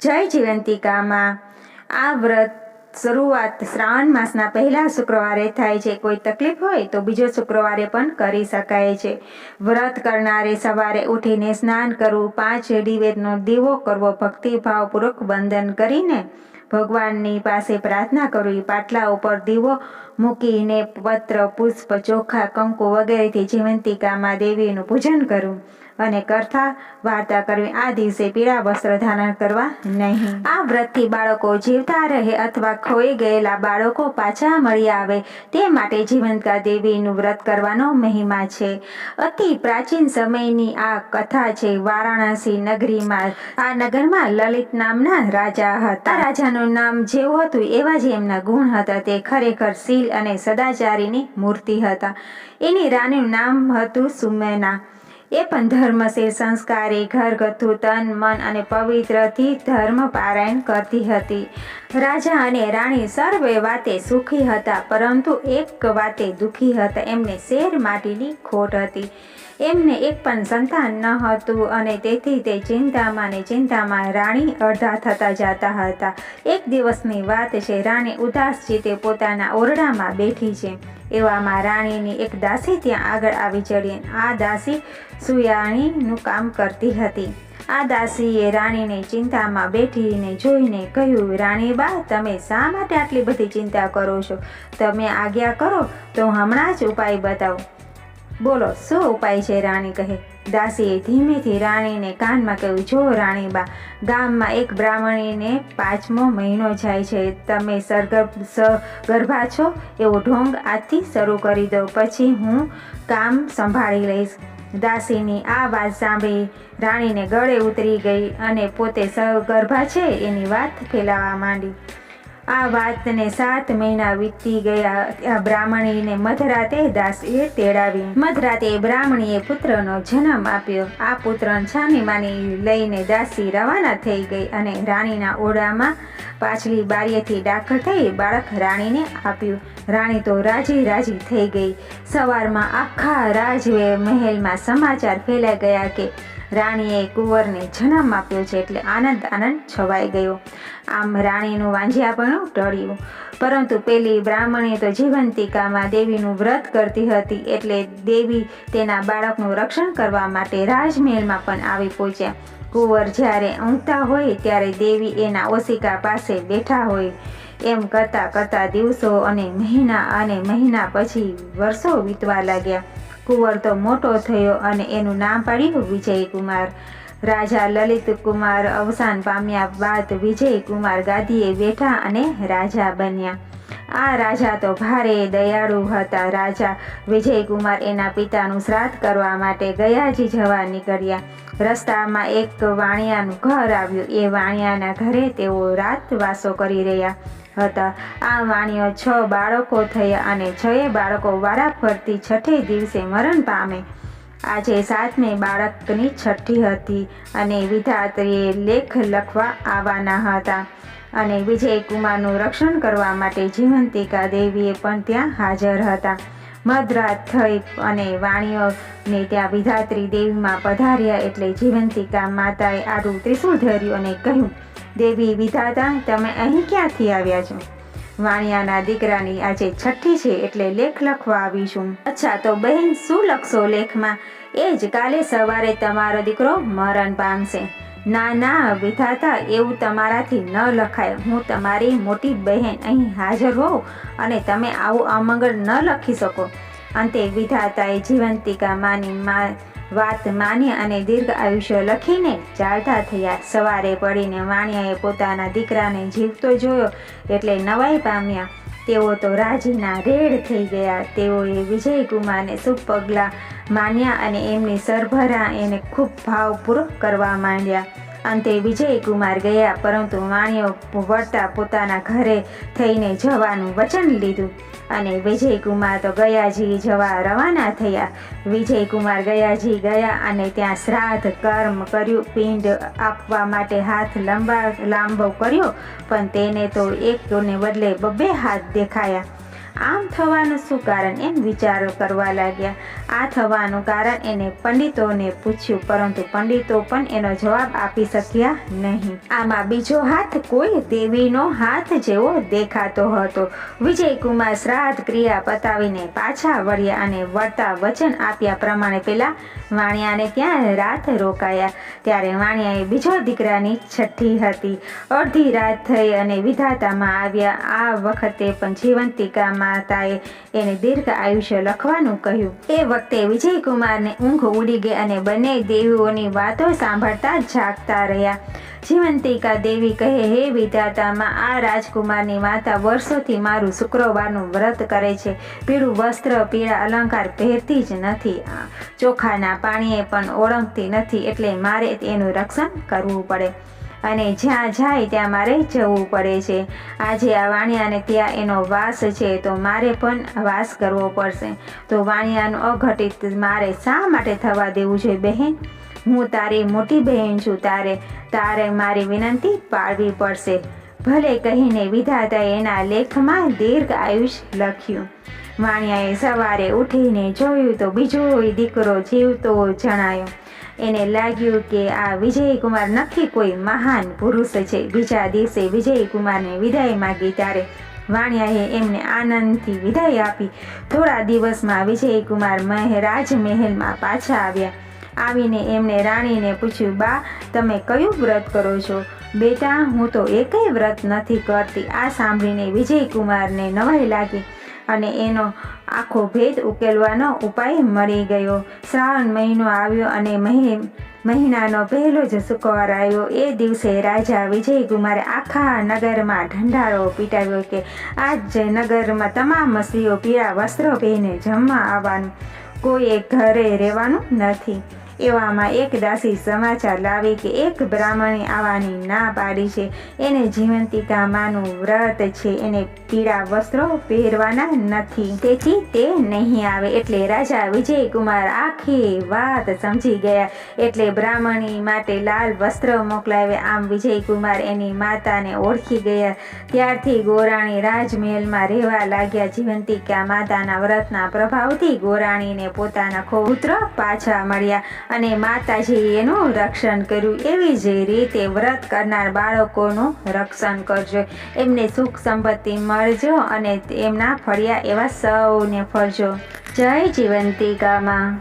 જય જીવંતિકામાં. આ વ્રત શરૂઆત શ્રાવણ માસના પહેલા શુક્રવારે થાય છે. કોઈ તકલીફ હોય તો બીજો શુક્રવારે પણ કરી શકાય છે. વ્રત કરનારે સવારે ઉઠીને સ્નાન કરવું, પાંચ દિવેટનો દીવો કરવો, ભક્તિભાવપૂર્વક વંદન કરીને ભગવાનની પાસે પ્રાર્થના કરવી, પાટલા ઉપર દીવો મૂકીને પત્ર, પુષ્પ, ચોખા, કંકુ વગેરેથી જીવંતિકામાં દેવીનું પૂજન કરવું. અને કથા વાર્તા કરવી. આ દિવસે પીળા વસ્ત્ર ધારણ કરવા નહીં. આ વ્રતથી બાળકો જીવતા રહે અથવા ખોઈ ગયેલા બાળકો પાછા મળી આવે તે માટે જીવંતિકા દેવીનું વ્રત કરવાનો મહિમા છે. અતિ પ્રાચીન સમયની આ કથા છે વારાણસી નગરીમાં. આ નગરમાં લલિત નામના રાજા હતા. રાજાનું નામ જેવું હતું એવા જ એમના ગુણ હતા તે ખરેખર શીલ અને સદાચારીની મૂર્તિ હતા. એની રાણીનું નામ હતું સુમેના. એ પણ ધર્મ ધર્મશીલ સંસ્કારી, ઘરગથ્થુ, તન, મન અને પવિત્રથી ધર્મ પારાયણ કરતી હતી. રાજા અને રાણી સર્વે વાતે સુખી હતા, પરંતુ એક વાતે દુઃખી હતા. એમને શેર માટીની ખોટ હતી. એમને એક પણ સંતાન ન હતું અને તેથી તે ચિંતામાં ને ચિંતામાં રાણી અડધા થતા જતા હતા. એક દિવસની વાત છે, રાણી ઉદાસ ચિત્તે પોતાના ઓરડામાં બેઠી છે. એવામાં રાણીની એક દાસી ત્યાં આગળ આવી ચડી આ દાસી સુયાણીનું કામ કરતી હતી. આ દાસીએ રાણીને ચિંતામાં બેઠીને જોઈને કહ્યું રાણીબા તમે શા માટે આટલી બધી ચિંતા કરો છો? તમે આજ્ઞા કરો તો હમણાં જ ઉપાય બતાવો. બોલો, શું ઉપાય છે રાણી કહે? દાસીએ ધીમેથી રાણીને કાનમાં કહ્યું, જો રાણીબા, ગામમાં એક બ્રાહ્મણીને પાંચમો મહિનો જાય છે, તમે સરગર્ભ ગર્ભા છો, એવો ઢોંગ આજથી શરૂ કરી દો, પછી હું કામ સંભાળી લઈશ. દાસીની આ વાત સાંભળી રાણીને ગળે ઉતરી ગઈ અને પોતે સગર્ભા છે એની વાત ફેલાવા માંડી. આ વાતને સાત મહિના વીતી ગયા. બ્રાહ્મણીને મધરાતે દાસીએ તેડાવી. મધરાતે બ્રાહ્મણીએ પુત્રનો જન્મ આપ્યો. આ પુત્ર છાની માની લઈને દાસી રવાના થઈ ગઈ અને રાણીના ઓરડામાં પાછલી બારીએથી દાખલ થઈ બાળક રાણીને આપ્યું. રાણી તો રાજી રાજી થઈ ગઈ. સવારમાં આખા રાજવે મહેલમાં સમાચાર ફેલાઈ ગયા કે રાણીએ કુંવરને જન્મ આપ્યો છે એટલે આનંદ આનંદ છવાઈ ગયો. આમ રાણીનું વાંઝિયાપણું ટળ્યું. પરંતુ પેલી બ્રાહ્મણી તો જીવંતિકામાં દેવીનું વ્રત કરતી હતી એટલે દેવી તેના બાળકનું રક્ષણ કરવા માટે રાજમહેલમાં પણ આવી પહોંચ્યા. કુંવર જ્યારે ઊંઘતા હોય ત્યારે દેવી એના ઓશિકા પાસે બેઠા હોય. એમ કરતાં કરતાં દિવસો અને મહિના અને મહિના પછી વર્ષો વીતવા લાગ્યા. કુંવર તો મોટો થયો અને એનું નામ પાડ્યું વિજયકુમાર. રાજા લલિતકુમાર અવસાન પામ્યા બાદ વિજયકુમાર ગાદીએ બેઠા અને રાજા બન્યા. આ રાજા તો ભારે દયાળુ હતા. રાજા વિજયકુમાર એના પિતાનું શ્રાદ્ધ કરવા માટે ગયાજી જવા નીકળ્યા. રસ્તામાં એક વાણિયાનું ઘર આવ્યું. એ વાણિયાના ઘરે તેઓ રાત વાસો કરી રહ્યા. હતા. આ વાણીઓ છ બાળકો થયા અને છએ બાળકો વારાફરતી છઠ્ઠે દિવસે મરણ પામે. આજે સાતમે બાળકની છઠ્ઠી હતી અને વિધાત્રીએ લેખ લખવા આવવાના હતા અને વિજયકુમારનું રક્ષણ કરવા માટે જીવંતિકા દેવીએ પણ ત્યાં હાજર હતા. મધરાત થઈ અને વાણીઓને ત્યાં વિધાત્રી દેવીમાં પધાર્યા એટલે જીવંતિકા માતાએ આડું ત્રિશુળ ધર્યું અને કહ્યું દેવી વિધાતા, તમે અહીં ક્યાંથી આવ્યા છો? વાણિયાના દીકરાની આજે છઠ્ઠી છે એટલે લેખ લખવા આવીશું અચ્છા, તો બહેન, શું લખશો લેખમાં? એ જ કાલે સવારે તમારો દીકરો મરણ પામશે. ના ના, વિધાતા, એવું તમારાથી ન લખાય. હું તમારી મોટી બહેન અહીં હાજર હોઉં અને તમે આવું અમંગળ ન લખી શકો. અંતે વિધાતાએ જીવંતિકા માની મા વાત માની અને દીર્ઘ આયુષ્ય લખીને ચાલતા થયા. સવારે પડીને વાણિયાએ પોતાના દીકરાને જીવતો જોયો એટલે નવાઈ પામ્યા. તેઓ તો રાજીના રેડ થઈ ગયા. તેઓએ વિજયકુમારને શુભ પગલાં માન્યા અને એમની સરભરા એને ખૂબ ભાવપૂર્વક કરવા માંડ્યા. અંતે વિજયકુમાર ગયા, પરંતુ વાણીઓ વળતા પોતાના ઘરે થઈને જવાનું વચન લીધું અને વિજયકુમાર તો ગયાજી જવા રવાના થયા. વિજયકુમાર ગયાજી ગયા અને ત્યાં શ્રાદ્ધ કર્મ કર્યું, પિંડ આપવા માટે હાથ લાંબા લાંબો કર્યો, પણ તેને તો એકને બદલે બબ્બે હાથ દેખાયા. આમ થવાનું શું કારણ એમ વિચારો કરવા લાગ્યા. આ થવાનું કારણ એને પંડિતોને પૂછ્યું, પરંતુ પંડિતો પણ એનો જવાબ આપી શક્યા નહીં. આમાં બીજો હાથ કોઈ દેવીનો હાથ જેવો દેખાતો હતો. વિજયકુમાર શ્રાદ્ધ ક્રિયા પતાવીને પાછા વળ્યા અને વળતા વચન આપ્યા પ્રમાણે પેલા વાણિયાને ત્યાં રાત રોકાયા. ત્યારે વાણિયાએ બીજો દીકરાની છઠ્ઠી હતી. અડધી રાત થઈ અને વિધાતામાં આવ્યા. આ વખતે પણ જીવંતિકા માતાએ એને દીર્ઘ આયુષ્ય લખવાનું કહ્યું. એ વખતે વિજયકુમારને ઊંઘ ઉડી ગઈ અને બંને દેવીઓની વાતો સાંભળતા જાગતા રહ્યા. જીવંતિકા દેવી કહે, હે વિધાતામાં, આ રાજકુમારની માતા વર્ષોથી મારું શુક્રવારનું વ્રત કરે છે. પીળું વસ્ત્ર, પીળા અલંકાર પહેરતી જ નથી. ચોખાના પાણીએ પણ ઓળંગતી નથી, એટલે મારે એનું રક્ષણ કરવું પડે. અને જ્યાં જાય ત્યાં મારે જવું પડે છે. આજે આ વાણિયાને ત્યાં એનો વાસ છે, તો મારે પણ વાસ કરવો પડશે. તો વાણિયાનું અઘટિત મારે શા માટે થવા દેવું જોઈએ બહેન? હું તારી મોટી બહેન છું, તારે તારે મારી વિનંતી પાળવી પડશે. ભલે કહીને વિધાતાએ એના લેખમાં દીર્ઘ આયુષ્ય લખ્યું. વાણિયાએ સવારે ઉઠીને જોયું તો બીજો દીકરો જીવતો જણાયો એને લાગ્યું કે આ વિજયકુમાર નક્કી કોઈ મહાન પુરુષ છે. બીજા દિવસે વિજયકુમારને વિદાય માગી ત્યારે વાણિયાએ એમને આનંદથી વિદાય આપી. થોડા દિવસમાં વિજયકુમાર મહ રાજમહેલમાં પાછા આવ્યા. આવીને એમણે રાણીને પૂછ્યું, બા, તમે કયું વ્રત કરો છો? બેટા, હું તો એકેય વ્રત નથી કરતી. આ સાંભળીને વિજયકુમારને નવાઈ લાગી અને એનો આખો ભેદ ઉકેલવાનો ઉપાય મળી ગયો. શ્રાવણ મહિનો આવ્યો અને મહી, મહિનાનો પહેલો જ શુક્રવાર આવ્યો. એ દિવસે રાજા વિજયકુમારે આખા નગરમાં ઢંઢારો પીટાવ્યો કે આજ નગરમાં તમામ સ્ત્રીઓ પીળા વસ્ત્રો પહેરીને જમવા આવવાનું, કોઈ એક ઘરે રહેવાનું નથી. એવામાં એક દાસી સમાચાર લાવી કે એક બ્રાહ્મણે આવવાની ના પાડી છે. એને જીવંતિકા માનું વ્રત છે. એને પીળા વસ્ત્રો પહેરવાના નથી. તેથી તે નહીં આવે. એટલે રાજા વિજયકુમાર આખી વાત સમજી ગયા. એટલે બ્રાહ્મણી માટે લાલ વસ્ત્ર મોકલાવ્યા આમ વિજયકુમાર એની માતાને ઓળખી ગયા. ત્યારથી ગોરાણી રાજમહેલમાં રહેવા લાગ્યા. જીવંતિકા માતાના વ્રતના પ્રભાવથી ગોરાણીને પોતાના પુત્ર પાછા મળ્યા. અને માતાજીએ એનું રક્ષણ કર્યું. એવી જ રીતે વ્રત કરનાર બાળકોનું રક્ષણ કરજો. એમને સુખ સંપત્તિ મળજો અને એમના ફળિયા એવા સૌને ફળજો. જય જીવંતિકામાં.